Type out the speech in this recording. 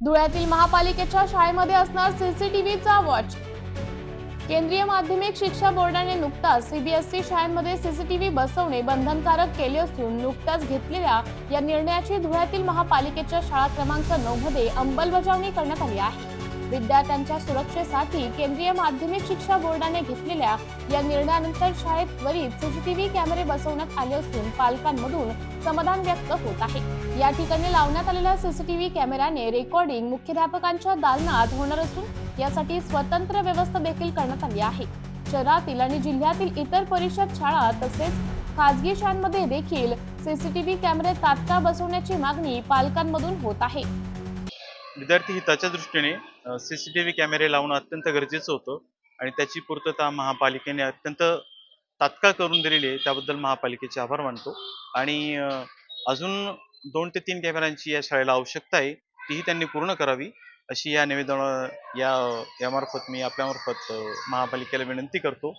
धुळ्यातील महापालिकेच्या शाळेमध्ये असणार सीसीटीव्हीचा वॉच केंद्रीय माध्यमिक शिक्षा बोर्डाने नुकताच सीबीएसई शाळांमध्ये सीसीटीव्ही बसवणे बंधनकारक केले असून नुकताच घेतलेल्या या निर्णयाची धुळ्यातील महापालिकेच्या शाळा क्रमांक नऊ मध्ये अंमलबजावणी करण्यात आली आहे. विद्यार्थ्यांच्या सुरक्षेसाठी केंद्रीय माध्यमिक शिक्षा बोर्डाने घेतलेल्या या निर्णयानंतर शाळेत त्वरित सीसीटीव्ही कॅमेरे बसवण्यात आले असून पालकांमधून समाधान व्यक्त होत आहे. या ठिकाणी लावण्यात आलेल्या सीसीटीव्ही कॅमेऱ्याने रेकॉर्डिंग मुख्याध्यापकांच्या दालनात होणार असून यासाठी स्वतंत्र व्यवस्था देखील करण्यात आली आहे. शहरातील आणि जिल्ह्यातील इतर परिषद शाळा तसेच खाजगी शाळांमध्ये देखील सीसीटीव्ही कॅमेरे तात्काळ बसवण्याची मागणी पालकांमधून होत आहे. विद्यार्थी हिताच्या दृष्टीने सी सी टी व्ही कॅमेरे लावणं अत्यंत गरजेचं होतं आणि त्याची पूर्तता महापालिकेने अत्यंत तात्काळ करून दिलेली आहे. त्याबद्दल महापालिकेचे आभार मानतो. आणि अजून दोन ते तीन कॅमेऱ्यांची या शाळेला आवश्यकता आहे तीही त्यांनी पूर्ण करावी अशी या निवेदन या यामार्फत मी आपल्यामार्फत महापालिकेला विनंती करतो.